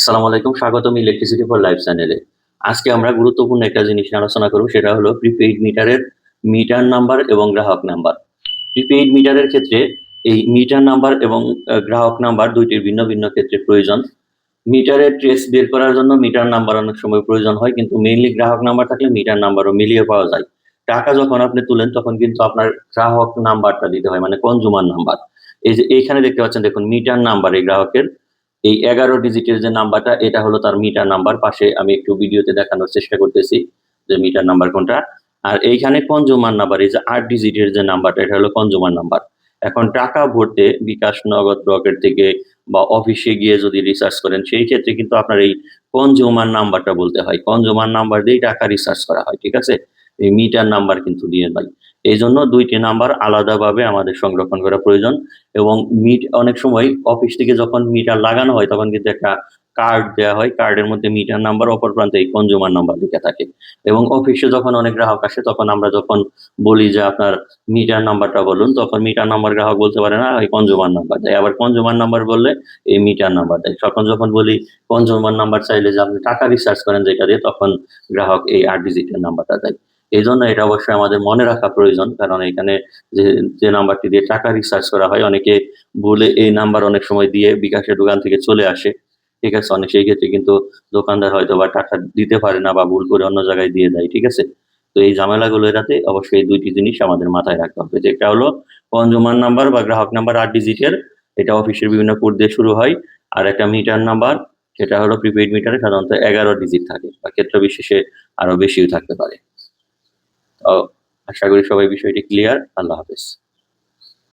আসসালামু আলাইকুম, স্বাগতম ইলেকট্রিসিটি ফর লাইফ চ্যানেলে আজকে আমরা গুরুত্বপূর্ণ একটা জিনিস আলোচনা করব, সেটা হলো প্রিপেইড মিটারের মিটার নাম্বার এবং গ্রাহক নাম্বার প্রিপেইড মিটারের ক্ষেত্রে এই মিটার নাম্বার এবং গ্রাহক নাম্বার দুইটির ভিন্ন ভিন্ন ক্ষেত্রে প্রয়োজন। মিটারের ট্রেস বের করার জন্য মিটার নাম্বার অনেক সময় প্রয়োজন হয়, কিন্তু মেইনলি গ্রাহক নাম্বার থাকলে মিটার নাম্বারও মিলিয়ে পাওয়া যায়। টাকা যখন আপনি তুলেন, তখন কিন্তু আপনার গ্রাহক নাম্বারটা দিতে হয় মানে কনজুমার নাম্বার এই যে এইখানে দেখতে পাচ্ছেন, দেখুন মিটার নাম্বার এই গ্রাহকের। এই এগারো ডিজিটের যে নাম্বারটা, এটা হলো তার মিটার নাম্বার পাশে আমি একটু ভিডিওতে দেখানোর চেষ্টা করতেছি যে মিটার নাম্বার কোনটা। আর এইখানে কনজুমার নাম্বার এই যে আট ডিজিটের যে নাম্বারটা, এটা হলো কনজুমার নাম্বার এখন টাকা ভরতে বিকাশ, নগদ রকেট থেকে বা অফিসে গিয়ে যদি রিসার্চ করেন, সেই ক্ষেত্রে কিন্তু আপনার এই কনজুমার নাম্বারটা বলতে হয়। কনজুমার নাম্বার দিয়েই টাকা রিসার্চ করা হয়, ঠিক আছে? এই মিটার নাম্বার কিন্তু দিয়ে নয় এই জন্য দুইটি নাম্বার আলাদাভাবে আমাদের সংরক্ষণ করা প্রয়োজন এবং মিট অনেক সময় অফিস থেকে যখন মিটার লাগানো হয়, তখন কিন্তু একটা কার্ড দেওয়া হয়। কার্ডের মধ্যে মিটার নাম্বার, অপর প্রান্তে এই কনজুমার নাম্বার লেখা থাকে। এবং অফিসে যখন অনেক গ্রাহক আসে, তখন আমরা যখন বলি যে আপনার মিটার নাম্বারটা বলুন, তখন মিটার নাম্বার গ্রাহক বলতে পারে, না এই কনজুমার নাম্বার দেয়। আবার কনজুমার নাম্বার বললে এই মিটার নাম্বার দেয়। তখন যখন বলি কনজুমার নাম্বার চাইলে যে আপনি টাকা রিচার্জ করেন যেটা দিয়ে, তখন গ্রাহক এই আট ডিজিটের নাম্বারটা দেয়। এই জন্য এটা অবশ্যই আমাদের মনে রাখা প্রয়োজন, কারণ এখানে যে যে নাম্বারটি দিয়ে টাকা রিচার্জ করা হয়, অনেকে বলে এই নাম্বার অনেক সময় দিয়ে বিকাশের দোকান থেকে চলে আসে। ঠিক আছে, অনেক সেই ক্ষেত্রে কিন্তু দোকানদার হয়তো বা টাকা দিতে পারে না বা ভুল করে অন্য জায়গায় দিয়ে দেয়, ঠিক আছে? তো এই ঝামেলাগুলো এড়াতে অবশ্যই এই দুইটি জিনিস আমাদের মাথায় রাখতে হবে। যেটা হলো কনজুমার নাম্বার বা গ্রাহক নাম্বার আট ডিজিটের এটা অফিসের বিভিন্ন কোড দিয়ে শুরু হয়। আর একটা মিটার নাম্বার সেটা হলো প্রিপেইড মিটারে সাধারণত এগারো ডিজিট থাকে, বা ক্ষেত্র বিশেষে আরও বেশিও থাকতে পারে। আশা করি সবাই বিষয়টি ক্লিয়ার আল্লাহ হাফেজ।